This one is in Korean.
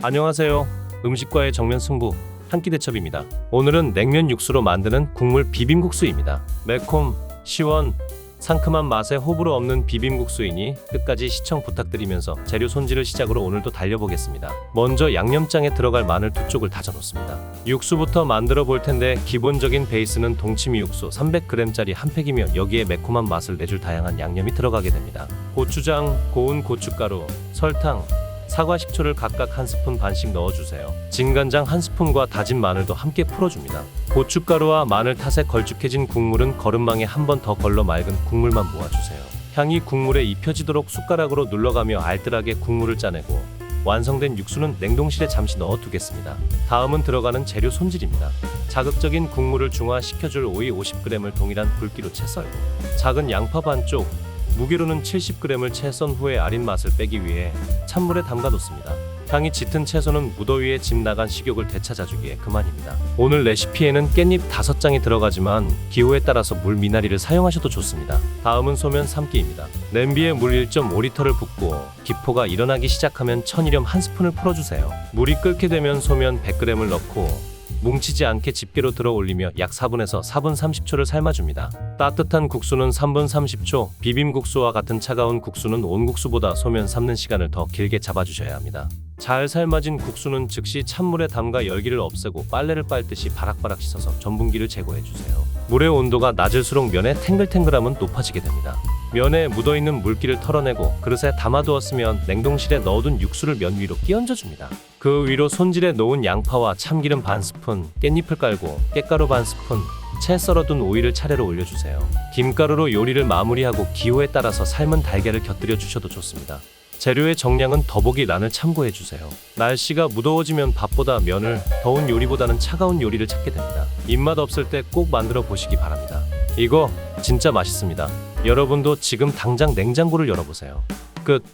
안녕하세요. 음식과의 정면 승부 한 끼 대첩입니다. 오늘은 냉면 육수로 만드는 국물 비빔국수입니다. 매콤, 시원, 상큼한 맛에 호불호 없는 비빔국수이니 끝까지 시청 부탁드리면서 재료 손질을 시작으로 오늘도 달려보겠습니다. 먼저 양념장에 들어갈 마늘 두 쪽을 다져 놓습니다. 육수부터 만들어 볼 텐데 기본적인 베이스는 동치미 육수 300g짜리 한 팩이며 여기에 매콤한 맛을 내줄 다양한 양념이 들어가게 됩니다. 고추장, 고운 고춧가루, 설탕, 사과 식초를 각각 한 스푼 반씩 넣어주세요. 진간장 한 스푼과 다진 마늘도 함께 풀어줍니다. 고춧가루와 마늘 탓에 걸쭉해진 국물은 거름망에 한 번 더 걸러 맑은 국물만 모아주세요. 향이 국물에 입혀지도록 숟가락으로 눌러가며 알뜰하게 국물을 짜내고 완성된 육수는 냉동실에 잠시 넣어두겠습니다. 다음은 들어가는 재료 손질입니다. 자극적인 국물을 중화시켜줄 오이 50g을 동일한 굵기로 채 썰고 작은 양파 반쪽, 무게로는 70g을 채썬 후에 아린 맛을 빼기 위해 찬물에 담가 놓습니다. 향이 짙은 채소는 무더위에 집 나간 식욕을 되찾아주기에 그만입니다. 오늘 레시피에는 깻잎 5장이 들어가지만 기호에 따라서 물 미나리를 사용하셔도 좋습니다. 다음은 소면 삶기입니다. 냄비에 물 1.5리터를 붓고 기포가 일어나기 시작하면 천일염 한 스푼을 풀어주세요. 물이 끓게 되면 소면 100g을 넣고 뭉치지 않게 집게로 들어 올리며 약 4분에서 4분 30초를 삶아줍니다. 따뜻한 국수는 3분 30초, 비빔국수와 같은 차가운 국수는 온국수보다 소면 삶는 시간을 더 길게 잡아주셔야 합니다. 잘 삶아진 국수는 즉시 찬물에 담가 열기를 없애고 빨래를 빨듯이 바락바락 씻어서 전분기를 제거해 주세요. 물의 온도가 낮을수록 면의 탱글탱글함은 높아지게 됩니다. 면에 묻어있는 물기를 털어내고 그릇에 담아두었으면 냉동실에 넣어둔 육수를 면 위로 끼얹어 줍니다. 그 위로 손질해 놓은 양파와 참기름 반 스푼, 깻잎을 깔고 깻가루 반 스푼, 채 썰어둔 오이를 차례로 올려주세요. 김가루로 요리를 마무리하고 기호에 따라서 삶은 달걀을 곁들여 주셔도 좋습니다. 재료의 정량은 더보기 란을 참고해 주세요. 날씨가 무더워지면 밥보다 면을, 더운 요리보다는 차가운 요리를 찾게 됩니다. 입맛 없을 때 꼭 만들어 보시기 바랍니다. 이거 진짜 맛있습니다. 여러분도 지금 당장 냉장고를 열어보세요. 끝.